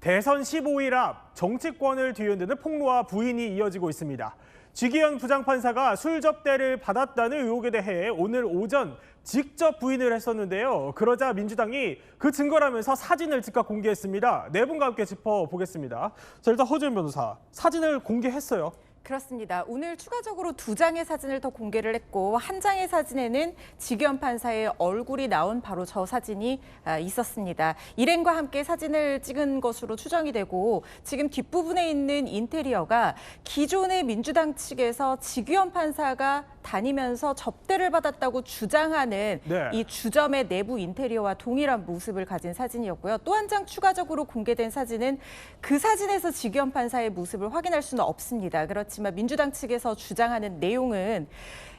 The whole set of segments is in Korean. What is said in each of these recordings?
대선 15일 앞 정치권을 뒤흔드는 폭로와 부인이 이어지고 있습니다. 지기현 부장판사가 술 접대를 받았다는 의혹에 대해 오늘 오전 직접 부인을 했었는데요. 그러자 민주당이 그 증거라면서 사진을 즉각 공개했습니다. 네 분과 함께 짚어보겠습니다. 자, 일단 허준 변호사, 사진을 공개했어요. 그렇습니다. 오늘 추가적으로 두 장의 사진을 더 공개를 했고 한 장의 사진에는 지기현 판사의 얼굴이 나온 바로 저 사진이 아, 있었습니다. 일행과 함께 사진을 찍은 것으로 추정이 되고 지금 뒷부분에 있는 인테리어가 기존의 민주당 측에서 지기현 판사가 다니면서 접대를 받았다고 주장하는 네. 이 주점의 내부 인테리어와 동일한 모습을 가진 사진이었고요. 또 한 장 추가적으로 공개된 사진은 그 사진에서 지기현 판사의 모습을 확인할 수는 없습니다. 그렇지만 민주당 측에서 주장하는 내용은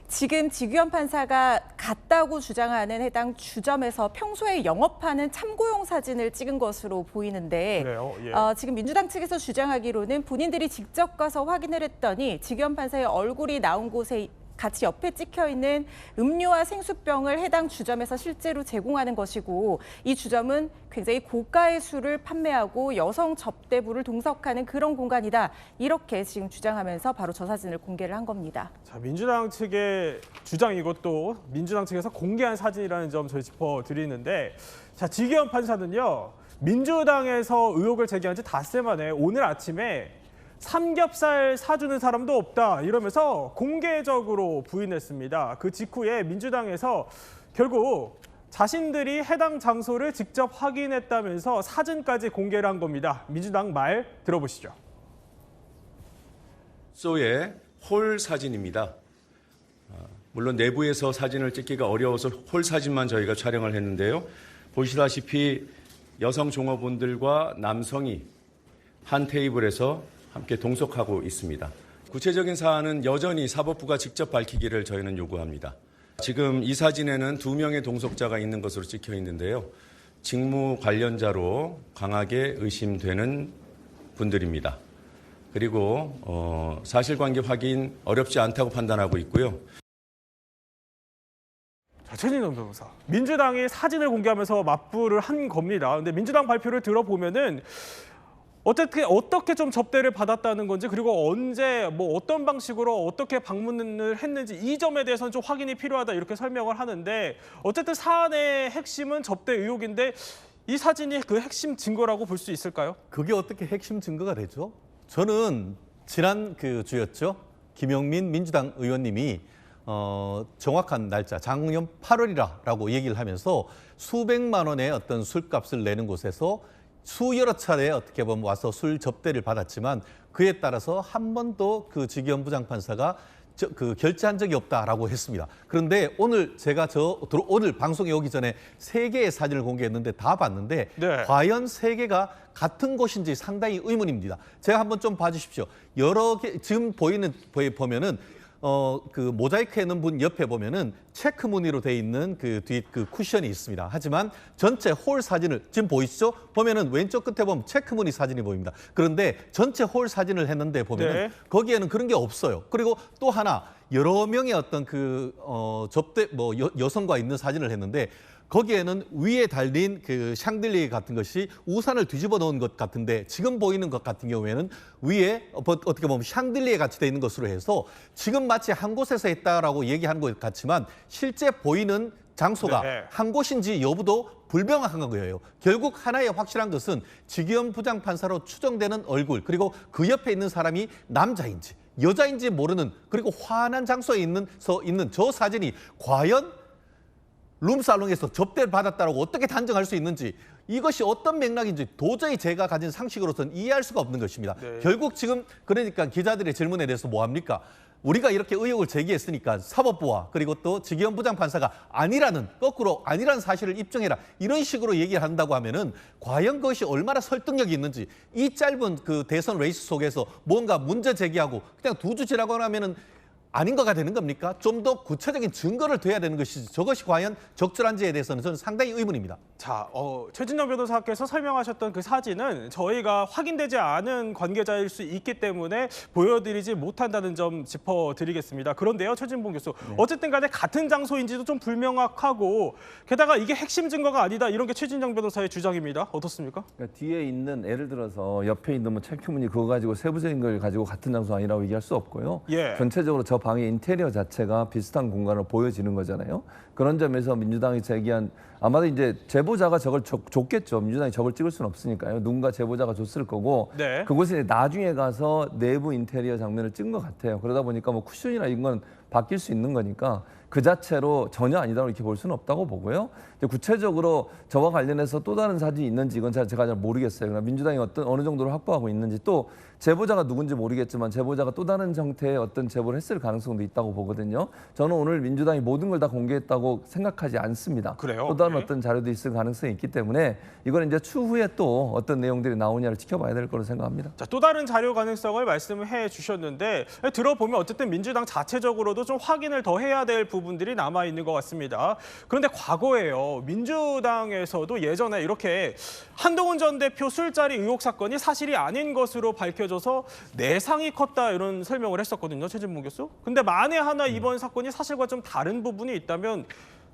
지금 지규현 판사가 갔다고 주장하는 해당 주점에서 평소에 영업하는 참고용 사진을 찍은 것으로 보이는데? 예. 어, 지금 민주당 측에서 주장하기로는 본인들이 직접 가서 확인을 했더니 지규현 판사의 얼굴이 나온 곳에 같이 옆에 찍혀 있는 음료와 생수병을 해당 주점에서 실제로 제공하는 것이고 이 주점은 굉장히 고가의 술을 판매하고 여성 접대부를 동석하는 그런 공간이다. 이렇게 지금 주장하면서 바로 저 사진을 공개를 한 겁니다. 자, 민주당 측의 주장이고 또 민주당 측에서 공개한 사진이라는 점 저희 짚어드리는데 자, 지기현 판사는요. 민주당에서 의혹을 제기한 지 닷새 만에 오늘 아침에 삼겹살 사주는 사람도 없다 이러면서 공개적으로 부인했습니다. 그 직후에 민주당에서 결국 자신들이 해당 장소를 직접 확인했다면서 사진까지 공개를 한 겁니다. 민주당 말 들어보시죠. 소의 홀 사진입니다. 어, 물론 내부에서 사진을 찍기가 어려워서 홀 사진만 저희가 촬영을 했는데요. 보시다시피 여성 종업원들과 남성이 한 테이블에서 함께 동석하고 있습니다. 구체적인 사안은 여전히 사법부가 직접 밝히기를 저희는 요구합니다. 지금 이 사진에는 두 명의 동석자가 있는 것으로 찍혀 있는데요. 직무 관련자로 강하게 의심되는 분들입니다. 그리고 어, 사실관계 확인 어렵지 않다고 판단하고 있고요. 자, 최진영 변호사. 민주당이 사진을 공개하면서 맞불을 한 겁니다. 근데 민주당 발표를 들어보면은 어떻게 어떻게 좀 접대를 받았다는 건지 그리고 언제 뭐 어떤 방식으로 어떻게 방문을 했는지 이 점에 대해서는 좀 확인이 필요하다 이렇게 설명을 하는데 어쨌든 사안의 핵심은 접대 의혹인데 이 사진이 그 핵심 증거라고 볼 수 있을까요? 그게 어떻게 핵심 증거가 되죠? 저는 지난 그 주였죠. 김영민 민주당 의원님이 어, 정확한 날짜 작년 8월이라라고 얘기를 하면서 수백만 원의 어떤 술값을 내는 곳에서 수여러 차례 어떻게 보면 와서 술 접대를 받았지만 그에 따라서 한 번도 그 지기현 부장판사가 저, 그 결제한 적이 없다라고 했습니다. 그런데 오늘 제가 저 오늘 방송에 오기 전에 세 개의 사진을 공개했는데 다 봤는데 네. 과연 세 개가 같은 곳인지 상당히 의문입니다. 제가 한번 좀 봐주십시오. 여러 개 지금 보이는 보면은 어 그 모자이크 해놓은 분 옆에 보면은 체크 무늬로 돼 있는 그 뒤 그 쿠션이 있습니다. 하지만 전체 홀 사진을 지금 보이시죠? 보면은 왼쪽 끝에 보면 체크 무늬 사진이 보입니다. 그런데 전체 홀 사진을 했는데 보면은 네. 거기에는 그런 게 없어요. 그리고 또 하나 여러 명의 어떤 그 어, 접대 뭐 여, 여성과 있는 사진을 했는데 거기에는 위에 달린 그 샹들리에 같은 것이 우산을 뒤집어 놓은 것 같은데 지금 보이는 것 같은 경우에는 위에 어, 어떻게 보면 샹들리에 같이 돼 있는 것으로 해서 지금 마치 한 곳에서 했다라고 얘기하는 것 같지만 실제 보이는 장소가 네. 한 곳인지 여부도 불명확한 거예요. 결국 하나의 확실한 것은 지기현 부장판사로 추정되는 얼굴 그리고 그 옆에 있는 사람이 남자인지 여자인지 모르는 그리고 환한 장소에 있는 서 있는 저 사진이 과연 룸살롱에서 접대를 받았다라고 어떻게 단정할 수 있는지 이것이 어떤 맥락인지 도저히 제가 가진 상식으로서는 이해할 수가 없는 것입니다. 네. 결국 지금 그러니까 기자들의 질문에 대해서 뭐 합니까? 우리가 이렇게 의혹을 제기했으니까 사법부와 그리고 또 지기현 부장판사가 아니라는 거꾸로 아니라는 사실을 입증해라 이런 식으로 얘기를 한다고 하면은 과연 그것이 얼마나 설득력이 있는지 이 짧은 그 대선 레이스 속에서 뭔가 문제 제기하고 그냥 두 주 지나고 나면은 아닌 거가 되는 겁니까? 좀 더 구체적인 증거를 둬야 되는 것이지 저것이 과연 적절한지에 대해서는 저는 상당히 의문입니다. 자, 어, 최진영 변호사께서 설명하셨던 그 사진은 저희가 확인되지 않은 관계자일 수 있기 때문에 보여드리지 못한다는 점 짚어드리겠습니다. 그런데요, 최진봉 교수, 어쨌든 간에 같은 장소인지도 좀 불명확하고 게다가 이게 핵심 증거가 아니다 이런 게 최진영 변호사의 주장입니다. 어떻습니까? 그러니까 뒤에 있는 예를 들어서 옆에 있는 뭐 체크무늬 그거 가지고 세부적인 걸 가지고 같은 장소 아니라고 얘기할 수 없고요. 예. 전체적으로 저 방의 인테리어 자체가 비슷한 공간으로 보여지는 거잖아요. 그런 점에서 민주당이 제기한 아마도 이제 제보자가 저걸 줬, 줬겠죠. 민주당이 저걸 찍을 수는 없으니까요. 누군가 제보자가 줬을 거고 네. 그곳에 나중에 가서 내부 인테리어 장면을 찍은 것 같아요. 그러다 보니까 뭐 쿠션이나 이런 건 바뀔 수 있는 거니까 그 자체로 전혀 아니다고 이렇게 볼 수는 없다고 보고요. 이제 구체적으로 저와 관련해서 또 다른 사진이 있는지 이건 잘- 제가 잘 모르겠어요. 그러나 민주당이 어떤 어느 정도로 확보하고 있는지 또 제보자가 누군지 모르겠지만 제보자가 또 다른 형태의 어떤 제보를 했을 가능성도 있다고 보거든요. 저는 오늘 민주당이 모든 걸 다 공개했다고 생각하지 않습니다. 그래요? 또 다른 네. 어떤 자료도 있을 가능성이 있기 때문에 이건 이제 추후에 또 어떤 내용들이 나오냐를 지켜봐야 될 거로 생각합니다. 자, 또 다른 자료 가능성을 말씀해 주셨는데 들어보면 어쨌든 민주당 자체적으로도 좀 확인을 더 해야 될 부분 들이 남아 있는 것 같습니다. 그런데 과거에요. 민주당에서도 예전에 이렇게 한동훈 전 대표 술자리 의혹 사건이 사실이 아닌 것으로 밝혀져서 내상이 컸다 이런 설명을 했었거든요. 최진봉 교수. 근데 만에 하나 이번 사건이 사실과 좀 다른 부분이 있다면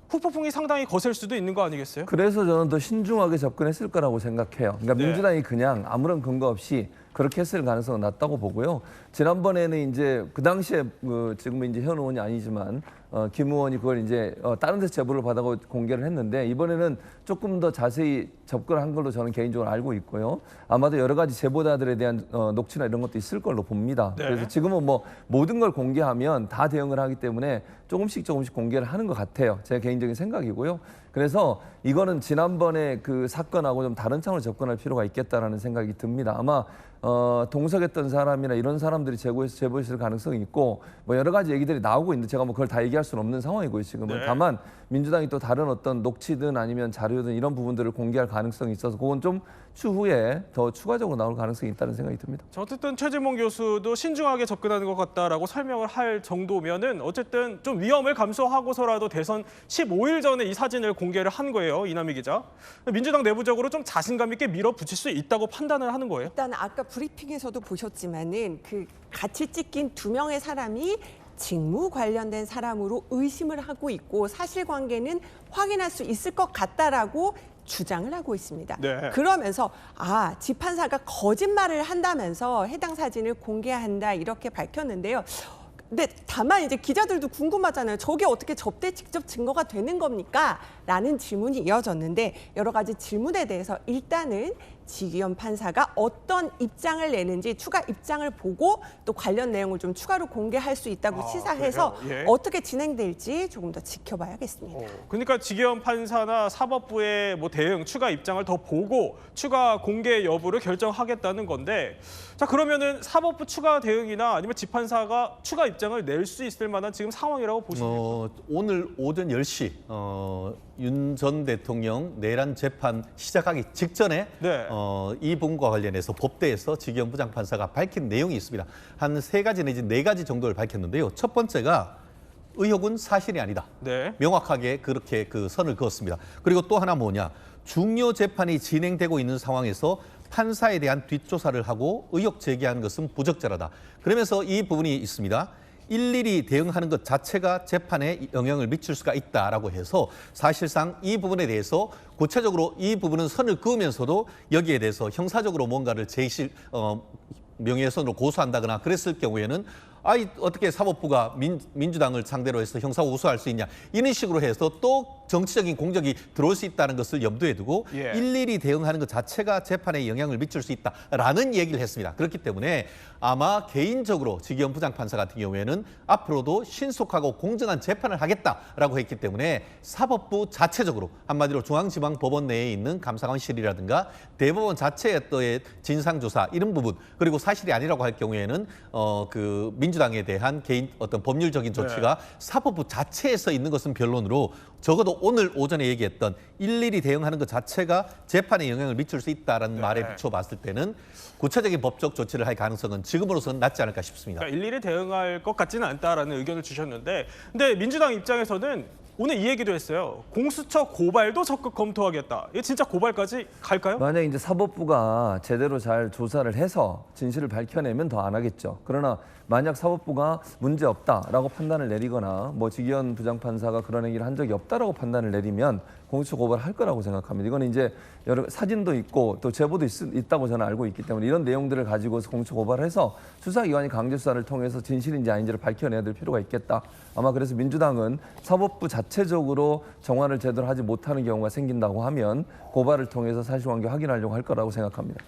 후폭풍이 상당히 거셀 수도 있는 거 아니겠어요? 그래서 저는 더 신중하게 접근했을 거라고 생각해요. 그러니까 네. 민주당이 그냥 아무런 근거 없이 그렇게 했을 가능성은 낮다고 보고요. 지난번에는 이제 그 당시에 그 지금은 이제 현 의원이 아니지만 어, 김 의원이 그걸 이제 어, 다른 데서 제보를 받아고 공개를 했는데 이번에는 조금 더 자세히 접근한 걸로 저는 개인적으로 알고 있고요. 아마도 여러 가지 제보자들에 대한 어, 녹취나 이런 것도 있을 걸로 봅니다. 네. 그래서 지금은 뭐 모든 걸 공개하면 다 대응을 하기 때문에 조금씩 조금씩 공개를 하는 것 같아요. 제 개인적인 생각이고요. 그래서 이거는 지난번에 그 사건하고 좀 다른 차원으로 접근할 필요가 있겠다라는 생각이 듭니다. 아마 어, 동석했던 사람이나 이런 사람들이 제보해서 제보했을 가능성이 있고 뭐 여러 가지 얘기들이 나오고 있는데 제가 뭐 그걸 다 얘기할 수는 없는 상황이고요 지금은 네. 다만 민주당이 또 다른 어떤 녹취든 아니면 자료든 이런 부분들을 공개할 가능성이 있어서 그건 좀 추후에 더 추가적으로 나올 가능성이 있다는 생각이 듭니다. 자, 어쨌든 최진봉 교수도 신중하게 접근하는 것 같다라고 설명을 할 정도면은 어쨌든 좀 위험을 감수하고서라도 대선 15일 전에 이 사진을 공개를 한 거예요 이남희 기자. 민주당 내부적으로 좀 자신감 있게 밀어붙일 수 있다고 판단을 하는 거예요. 일단 아까 브리핑에서도 보셨지만은 그 같이 찍힌 두 명의 사람이 직무 관련된 사람으로 의심을 하고 있고 사실관계는 확인할 수 있을 것 같다라고 주장을 하고 있습니다. 네. 그러면서 아 지판사가 거짓말을 한다면서 해당 사진을 공개한다 이렇게 밝혔는데요. 근데 다만 이제 기자들도 궁금하잖아요. 저게 어떻게 접대 직접 증거가 되는 겁니까? 라는 질문이 이어졌는데 여러 가지 질문에 대해서 일단은 지기현 판사가 어떤 입장을 내는지 추가 입장을 보고 또 관련 내용을 좀 추가로 공개할 수 있다고 아, 시사해서? 예. 어떻게 진행될지 조금 더 지켜봐야겠습니다. 어, 그러니까 지기현 판사나 사법부의 뭐 대응 추가 입장을 더 보고 추가 공개 여부를 결정하겠다는 건데 자 그러면은 사법부 추가 대응이나 아니면 지판사가 추가 입장을 낼 수 있을 만한 지금 상황이라고 보십니까? 어, 오늘 오전 10시 어, 윤 전 대통령 내란 재판 시작하기 직전에 네. 어, 이 부분과 관련해서 법대에서 지기현 부장판사가 밝힌 내용이 있습니다. 한 세 가지 내지 네 가지 정도를 밝혔는데요. 첫 번째가 의혹은 사실이 아니다. 네. 명확하게 그렇게 그 선을 그었습니다. 그리고 또 하나 뭐냐? 중요 재판이 진행되고 있는 상황에서 판사에 대한 뒷조사를 하고 의혹 제기하는 것은 부적절하다. 그러면서 이 부분이 있습니다. 일일이 대응하는 것 자체가 재판에 영향을 미칠 수가 있다라고 해서 사실상 이 부분에 대해서 구체적으로 이 부분은 선을 그으면서도 여기에 대해서 형사적으로 뭔가를 제실 어, 명예훼손으로 고소한다거나 그랬을 경우에는 아이 어떻게 사법부가 민, 민주당을 상대로 해서 형사 고소할 수 있냐. 이런 식으로 해서 또 정치적인 공적이 들어올 수 있다는 것을 염두에 두고 예. 일일이 대응하는 것 자체가 재판에 영향을 미칠 수 있다라는 얘기를 했습니다. 그렇기 때문에 아마 개인적으로 지기현 부장판사 같은 경우에는 앞으로도 신속하고 공정한 재판을 하겠다라고 했기 때문에 사법부 자체적으로 한마디로 중앙지방법원 내에 있는 감사관실이라든가 대법원 자체의 또의 진상조사 이런 부분 그리고 사실이 아니라고 할 경우에는 어 그 민주당에 대한 개인 어떤 법률적인 조치가 사법부 자체에서 있는 것은 변론으로 적어도 오늘 오전에 얘기했던 일일이 대응하는 것 자체가 재판에 영향을 미칠 수 있다라는 말에 비춰봤을 때는 구체적인 법적 조치를 할 가능성은 지금으로서는 낮지 않을까 싶습니다. 그러니까 일일이 대응할 것 같지는 않다라는 의견을 주셨는데, 근데 민주당 입장에서는 오늘 이 얘기도 했어요. 공수처 고발도 적극 검토하겠다. 이게 진짜 고발까지 갈까요? 만약 이제 사법부가 제대로 잘 조사를 해서 진실을 밝혀내면 더 안 하겠죠. 그러나 만약 사법부가 문제 없다라고 판단을 내리거나 뭐 지기현 부장판사가 그런 얘기를 한 적이 없다라고 판단을 내리면 공수처 고발 할 거라고 생각합니다. 이거는 이제 여러 사진도 있고 또 제보도 있, 다고 저는 알고 있기 때문에 이런 내용들을 가지고서 공수처 고발해서 수사기관이 강제 수사를 통해서 진실인지 아닌지를 밝혀내야 될 필요가 있겠다. 아마 그래서 민주당은 사법부 자체적으로 정화를 제대로 하지 못하는 경우가 생긴다고 하면 고발을 통해서 사실관계 확인하려고 할 거라고 생각합니다.